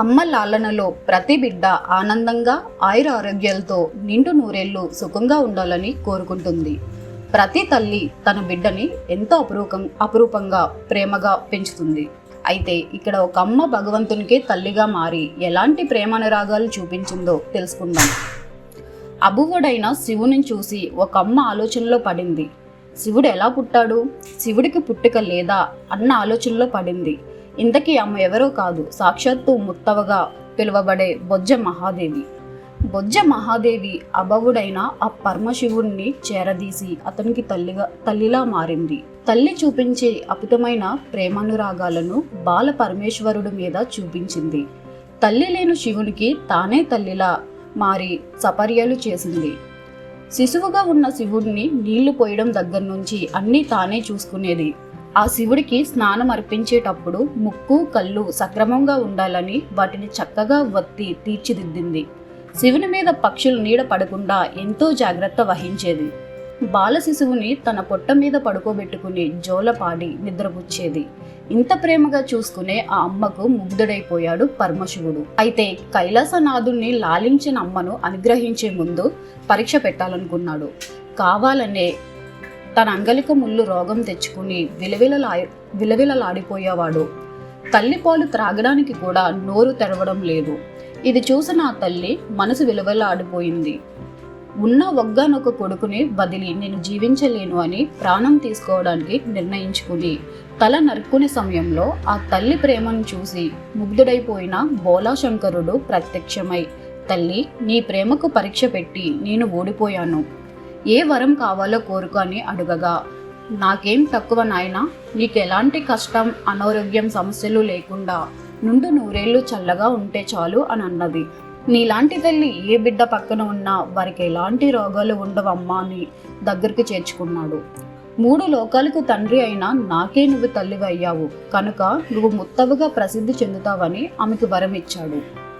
అమ్మ లాలనలో ప్రతి బిడ్డ ఆనందంగా ఆయుర ఆరోగ్యాలతో నిండు నూరేళ్ళు సుఖంగా ఉండాలని కోరుకుంటుంది. ప్రతి తల్లి తన బిడ్డని ఎంతో అపురూపం అపురూపంగా ప్రేమగా పెంచుతుంది. అయితే ఇక్కడ ఒక అమ్మ భగవంతునికే తల్లిగా మారి ఎలాంటి ప్రేమానురాగాలు చూపించిందో తెలుసుకుందాం. అబువుడైన శివుని చూసి ఒక అమ్మ ఆలోచనలో పడింది. శివుడు ఎలా పుట్టాడు? శివుడికి పుట్టుక లేదా? అన్న ఆలోచనలో పడింది. ఇంతకీ ఆమె ఎవరో కాదు సాక్షాత్తు ముత్తవగా పిలువబడే బొజ్జ మహాదేవి. బొజ్జ మహాదేవి అభవుడైన ఆ పరమశివుణ్ణి చేరదీసి అతనికి తల్లిగా తల్లిలా మారింది. తల్లి చూపించే అపుతమైన ప్రేమానురాగాలను బాల పరమేశ్వరుడు మీద చూపించింది. తల్లి లేని శివునికి తానే తల్లిలా మారి సపర్యలు చేసింది. శిశువుగా ఉన్న శివుడిని నీళ్ళు పోయడం దగ్గర నుంచి అన్నీ తానే చూసుకునేది. ఆ శివుడికి స్నానం అర్పించేటప్పుడు ముక్కు కళ్ళు సక్రమంగా ఉండాలని వాటిని చక్కగా వత్తి తీర్చిదిద్దింది. శివుని మీద పక్షులు నీడ పడకుండా ఎంతో జాగ్రత్త వహించేది. బాల శిశువుని తన పొట్ట మీద పడుకోబెట్టుకుని జోలపాడి నిద్రపుచ్చేది. ఇంత ప్రేమగా చూసుకునే ఆ అమ్మకు ముగ్ధుడైపోయాడు పరమశివుడు. అయితే కైలాసనాథుణ్ణి లాలించిన అమ్మను అనుగ్రహించే ముందు పరీక్ష పెట్టాలనుకున్నాడు. కావాలనే తన అంగలిక ముళ్ళు రోగం తెచ్చుకుని విలవిలలా విలవిలలాడిపోయేవాడు. తల్లి పాలు త్రాగడానికి కూడా నోరు తెరవడం లేదు. ఇది చూసిన ఆ తల్లి మనసు విలువలాడిపోయింది ఉన్న ఒగ్గానొక కొడుకుని బదిలి నేను జీవించలేను అని ప్రాణం తీసుకోవడానికి నిర్ణయించుకుని తల నరుక్కునే సమయంలో ఆ తల్లి ప్రేమను చూసి ముగ్ధుడైపోయిన బోలాశంకరుడు ప్రత్యక్షమై తల్లి నీ ప్రేమకు పరీక్ష పెట్టి నేను ఓడిపోయాను. ఏ వరం కావాలో కోరుకు అని అడగగా. నాకేం తక్కువ నాయనా నీకెలాంటి కష్టం అనారోగ్యం సమస్యలు లేకుండా నుండు నూరేళ్ళు చల్లగా ఉంటే చాలు అని అన్నది. నీలాంటి తల్లి ఏ బిడ్డ పక్కన ఉన్నా వారికి ఎలాంటి రోగాలు ఉండవమ్మా అని దగ్గరికి చేర్చుకున్నాడు. మూడు లోకాలకు తండ్రి అయినా నాకే నువ్వు తల్లివి అయ్యావు కనుక నువ్వు ముత్తవుగా ప్రసిద్ధి చెందుతావని ఆమెకు వరం ఇచ్చాడు